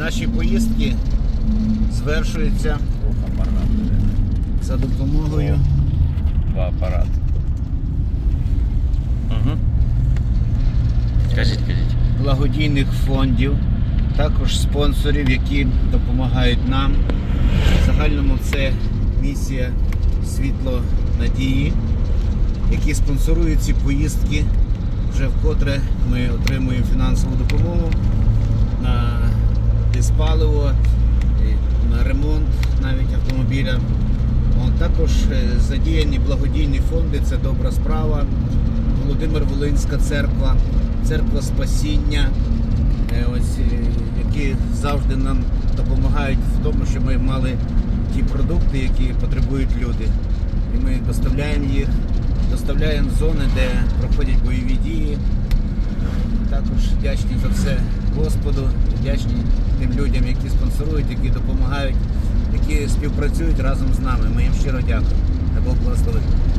Наші поїздки звершуються Ох, апарат. за допомогою Два апарати. Ага. Кажіть, кажіть. благодійних фондів, також спонсорів, які допомагають нам. В загальному це місія Світло Надії, які спонсорують ці поїздки. Вже вкотре ми отримуємо фінансову допомогу на ремонт навіть автомобіля. Також е, задіяні благодійні фонди, це добра справа. Володимир Волинська церква, церква Спасіння, е, ось, е, які завжди нам допомагають в тому, що ми мали ті продукти, які потребують люди. І ми доставляємо їх, доставляємо зони, де проходять бойові дії. Також вдячні за все Господу, вдячні тим людям, які спонсорують, які допомагають, які співпрацюють разом з нами. Ми їм щиро дякуємо. Бог благословить.